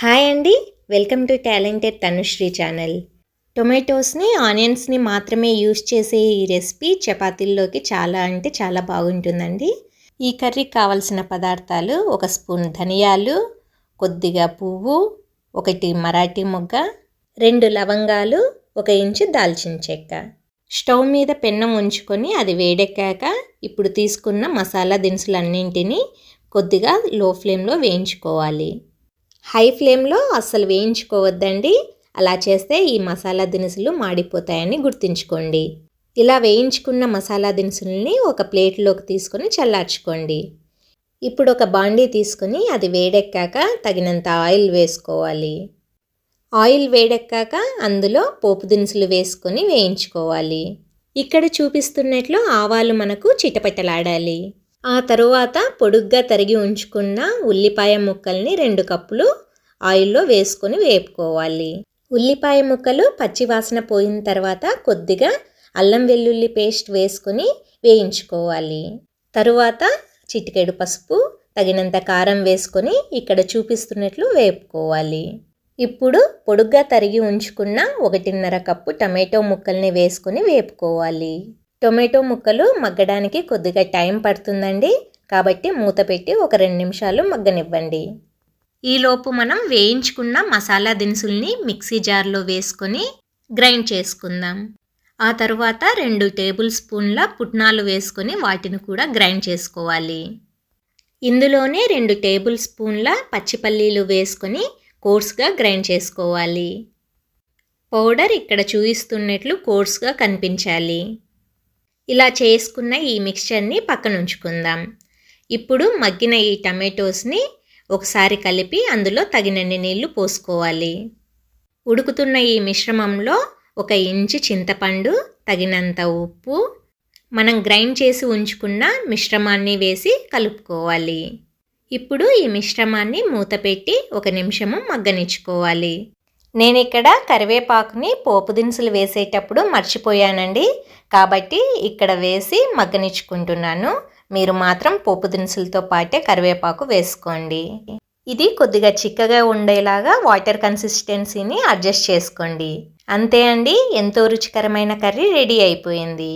Hi అండి. Welcome to talented Tanushree channel. టొమాటోస్ని ఆనియన్స్ని మాత్రమే యూస్ చేసే ఈ రెసిపీ చపాతీల్లోకి చాలా అంటే చాలా బాగుంటుందండి. ఈ కర్రీకి కావలసిన పదార్థాలు ఒక స్పూన్ ధనియాలు కొద్దిగా పువ్వు ఒకటి మరాఠీ మొగ్గ రెండు లవంగాలు ఒక ఇంచు దాల్చిన చెక్క. స్టవ్ మీద పెన్నం ఉంచుకొని అది వేడెక్కాక ఇప్పుడు తీసుకున్న మసాలా దినుసులన్నింటినీ కొద్దిగా లో ఫ్లేమ్లో వేయించుకోవాలి. హై ఫ్లేమ్లో అస్సలు వేయించుకోవద్దండి. అలా చేస్తే ఈ మసాలా దినుసులు మాడిపోతాయని గుర్తుంచుకోండి. ఇలా వేయించుకున్న మసాలా దినుసుల్ని ఒక ప్లేట్లోకి తీసుకొని చల్లార్చుకోండి. ఇప్పుడు ఒక బాండీ తీసుకొని అది వేడెక్కాక తగినంత ఆయిల్ వేసుకోవాలి. ఆయిల్ వేడెక్కాక అందులో పోపు దినుసులు వేసుకొని వేయించుకోవాలి. ఇక్కడ చూపిస్తున్నట్లు ఆవాలు మనకు చిటపటలాడాలి. ఆ తరువాత పొడుగ్గా తరిగి ఉంచుకున్న ఉల్లిపాయ ముక్కల్ని రెండు కప్పులు ఆయిల్లో వేసుకొని వేపుకోవాలి. ఉల్లిపాయ ముక్కలు పచ్చివాసన పోయిన తర్వాత కొద్దిగా అల్లం వెల్లుల్లి పేస్ట్ వేసుకొని వేయించుకోవాలి. తరువాత చిటికెడు పసుపు తగినంత కారం వేసుకొని ఇక్కడ చూపిస్తున్నట్లు వేపుకోవాలి. ఇప్పుడు పొడుగ్గా తరిగి ఉంచుకున్న ఒకటిన్నర కప్పు టమాటో ముక్కల్ని వేసుకొని వేపుకోవాలి. టొమాటో ముక్కలు మగ్గడానికి కొద్దిగా టైం పడుతుందండి. కాబట్టి మూత పెట్టి ఒక రెండు నిమిషాలు మగ్గనివ్వండి. ఈలోపు మనం వేయించుకున్న మసాలా దినుసుల్ని మిక్సీ జార్లో వేసుకొని గ్రైండ్ చేసుకుందాం. ఆ తరువాత రెండు టేబుల్ స్పూన్ల పుట్నాలు వేసుకొని వాటిని కూడా గ్రైండ్ చేసుకోవాలి. ఇందులోనే రెండు టేబుల్ స్పూన్ల పచ్చిపల్లీలు వేసుకొని కోర్స్గా గ్రైండ్ చేసుకోవాలి. పౌడర్ ఇక్కడ చూపిస్తున్నట్లు కోర్స్గా కనిపించాలి. ఇలా చేసుకున్న ఈ మిక్స్చర్ని పక్కన ఉంచుకుందాం ఇప్పుడు మగ్గిన ఈ టమాటోస్ని ఒకసారి కలిపి అందులో తగినన్ని నీళ్ళు పోసుకోవాలి. ఉడుకుతున్న ఈ మిశ్రమంలో ఒక ఇంచు చింతపండు తగినంత ఉప్పు మనం గ్రైండ్ చేసి ఉంచుకున్న మిశ్రమాన్ని వేసి కలుపుకోవాలి. ఇప్పుడు ఈ మిశ్రమాన్ని మూత పెట్టి ఒక నిమిషము మగ్గనిచ్చుకోవాలి. నేను ఇక్కడ కరివేపాకుని పోపు దినుసులు వేసేటప్పుడు మర్చిపోయానండి. కాబట్టి ఇక్కడ వేసి మగ్గనిచ్చుకుంటున్నాను. మీరు మాత్రం పోపు దినుసులతో పాటే కరివేపాకు వేసుకోండి. ఇది కొద్దిగా చిక్కగా ఉండేలాగా వాటర్ కన్సిస్టెన్సీని అడ్జస్ట్ చేసుకోండి. అంతే అండి ఎంతో రుచికరమైన కర్రీ రెడీ అయిపోయింది.